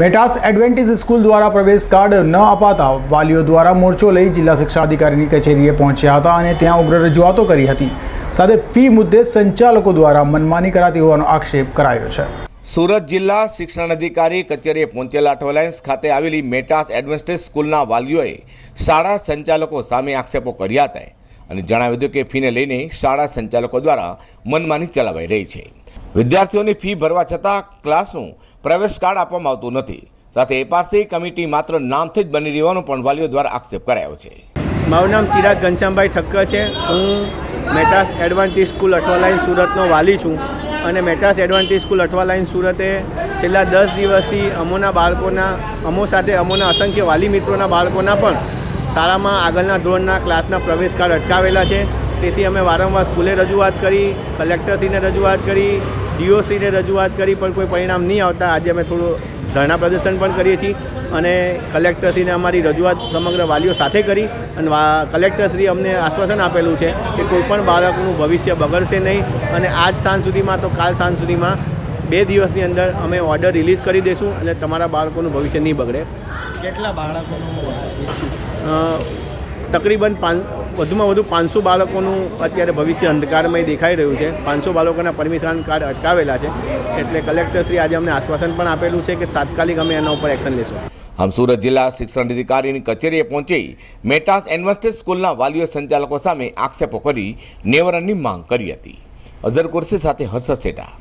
Metas એડવેન્ટિસ school દ્વારા પ્રવેશ card ન અપાતા વાલીઓ દ્વારા મોરચો લઈ જિલ્લા શિક્ષણાધિકારીની કચેરીએ પહોંચ્યા હતા અને ત્યાં ઉગ્ર રજૂઆતો કરી હતી. સાથે ફી મુદ્દે સંચાલકો દ્વારા મનમાની કરાતી હોવાનો આક્ષેપ કરાયો છે. સુરત જિલ્લા શિક્ષણ અધિકારી કચેરીએ પહોંચેલા ટોલાઇન્સ ખાતે આવેલી મેટાસ એડવેન્સ્ટેજ સ્કૂલના વાલીઓએ શાળા સંચાલકો સામે આક્ષેપો કર્યા હતા અને જણાવ્યું હતું કે ફીને લઈને શાળા સંચાલકો દ્વારા મનમાની ચલાવાઈ રહી છે. વિદ્યાર્થીઓની ફી ભરવા છતાં ક્લાસનું પ્રવેશ કાર્ડ આપવામાં આવતું નથી. સાથે એપારસી કમિટી માત્ર નામથી જ બની રહેવાનો પણ વાલીઓ દ્વારા આક્ષેપ કરાયો છે. મારું નામ ચિરાગ ઘનશ્યામભાઈ ઠક્કર છે. હું મેટાસ એડવાન્ટેજ સ્કૂલ અઠવાલાઈન સુરતનો વાલી છું અને મેટાસ એડવાન્ટેજ સ્કૂલ અઠવાલાઈન સુરતે છેલ્લા દસ દિવસથી અમોના બાળકોના, અમો સાથે અમોના અસંખ્ય વાલી મિત્રોના બાળકોના પણ શાળામાં આગળના ધોરણના ક્લાસના પ્રવેશ કાર્ડ અટકાવેલા છે. તેથી અમે વારંવાર સ્કૂલે રજૂઆત કરી, કલેક્ટરશ્રીને રજૂઆત કરી ડીઓશ્રીને રજૂઆત કરી પણ કોઈ પરિણામ નહીં આવતા. આજે અમે થોડું ધરણા પ્રદર્શન પણ કરીએ છીએ અને કલેક્ટરશ્રીને અમારી રજૂઆત સમગ્ર વાલીઓ સાથે કરી અને કલેક્ટરશ્રી અમને આશ્વાસન આપેલું છે કે કોઈપણ બાળકનું ભવિષ્ય બગડશે નહીં અને આજ સાંજ સુધીમાં તો કાલ સાંજ સુધીમાં બે દિવસની અંદર અમે ઓર્ડર રિલીઝ કરી દઈશું અને તમારા બાળકોનું ભવિષ્ય નહીં બગડે. કેટલા બાળકોનું તકરીબન પાન વધુમાં વધુ પાંચસો બાળકોનું અત્યારે ભવિષ્ય અંધકારમય દેખાઈ રહ્યું છે. પાંચસો બાળકોના પરમિશન કાર્ડ અટકાવેલા છે. એટલે કલેક્ટરશ્રી આજે અમને આશ્વાસન પણ આપેલું છે કે તાત્કાલિક અમે એના ઉપર એક્શન લેશું. આમ સુરત જિલ્લા શિક્ષણ અધિકારીની કચેરીએ પહોંચી મેટાસ એડવાન્સ્ટેજ સ્કૂલના વાલીઓ સંચાલકો સામે આક્ષેપો કરી નિવારણની માંગ કરી હતી. અઝર કુર્સી સાથે હર્ષદ શેઠા